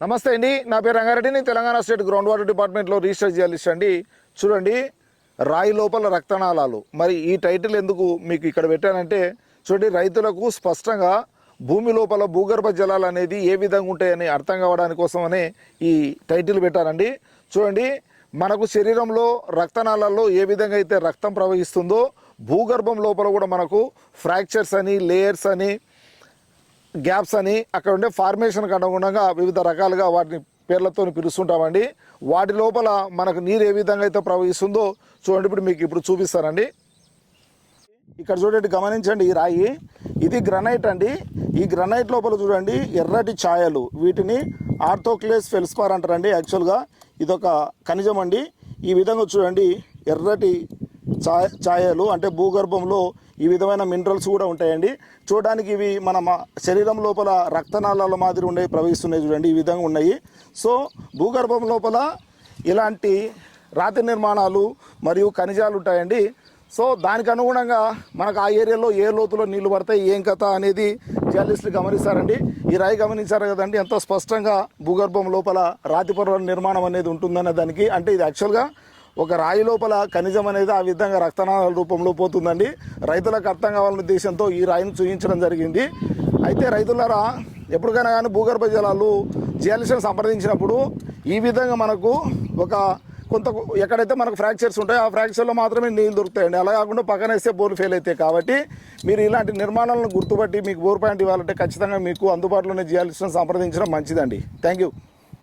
నమస్తే అండి. నా పేరు రంగారెడ్డి. నేను తెలంగాణ స్టేట్ గ్రౌండ్ వాటర్ డిపార్ట్మెంట్లో రీసెర్చ్ జర్నలిస్ట్ అండి. చూడండి రాయి లోపల రక్తనాళాలు. మరి ఈ టైటిల్ ఎందుకు మీకు ఇక్కడ పెట్టానంటే చూడండి రైతులకు స్పష్టంగా భూమి లోపల భూగర్భ జలాలు అనేది ఏ విధంగా ఉంటాయని అర్థం కావడానికి కోసమనే ఈ టైటిల్ పెట్టానండి. చూడండి మనకు శరీరంలో రక్తనాళాల్లో ఏ విధంగా అయితే రక్తం ప్రవహిస్తుందో భూగర్భం లోపల కూడా మనకు ఫ్రాక్చర్స్ అని లేయర్స్ అని గ్యాప్స్ అని అక్కడ ఉండే ఫార్మేషన్కి అనుగుణంగా వివిధ రకాలుగా వాటిని పేర్లతో పిలుస్తుంటామండి. వాటి లోపల మనకు నీరు ఏ విధంగా అయితే ప్రవహిస్తుందో చూడండి ఇప్పుడు మీకు ఇప్పుడు చూపిస్తానండి. ఇక్కడ చూడండి గమనించండి ఈ రాయి. ఇది గ్రనైట్ అండి. ఈ గ్రనైట్ లోపల చూడండి ఎర్రటి ఛాయలు. వీటిని ఆర్థోక్లేస్ ఫెల్స్పార్ అంటారండి యాక్చువల్గా ఇదొక ఖనిజం అండి. ఈ విధంగా చూడండి ఎర్రటి ఛాయలు అంటే భూగర్భంలో ఈ విధమైన మినరల్స్ కూడా ఉంటాయండి. చూడడానికి ఇవి మన శరీరం లోపల రక్తనాళాల మాదిరి ఉండే ప్రవహిస్తున్నాయి చూడండి ఈ విధంగా ఉన్నాయి. సో భూగర్భం లోపల ఇలాంటి రాతి నిర్మాణాలు మరియు ఖనిజాలు ఉంటాయండి. సో దానికి అనుగుణంగా మనకు ఆ ఏరియాలో ఏ లోతులో నీళ్ళు పడతాయి ఏం కథ అనేది జర్నలిస్టులు గమనిస్తారండి. ఈ రాయి గమనించారు కదండి ఎంతో స్పష్టంగా భూగర్భం లోపల రాతి పొరల నిర్మాణం అనేది ఉంటుందనే దానికి. అంటే ఇది యాక్చువల్గా ఒక రాయి లోపల ఖనిజం అనేది ఆ విధంగా రక్తనాళాల రూపంలో పోతుందండి. రైతులకు అర్థం కావాలనే ఉద్దేశంతో ఈ రాయిని చూపించడం జరిగింది. అయితే రైతులారా ఎప్పటికైనా కానీ భూగర్భ జలాలు జియాలిస్ట్ని సంప్రదించినప్పుడు ఈ విధంగా మనకు ఒక కొంత ఎక్కడైతే మనకు ఫ్రాక్చర్స్ ఉంటాయో ఆ ఫ్రాక్చర్లో మాత్రమే నీళ్ళు దొరుకుతాయండి. అలా కాకుండా పక్కన వేస్తే బోర్లు ఫెయిల్ అవుతాయి కాబట్టి మీరు ఇలాంటి నిర్మాణాలను గుర్తుపట్టి మీకు బోర్ పాయింట్ ఇవ్వాలంటే ఖచ్చితంగా మీకు అందుబాటులోనే జియాలిస్ట్ని సంప్రదించడం మంచిదండి. Thank you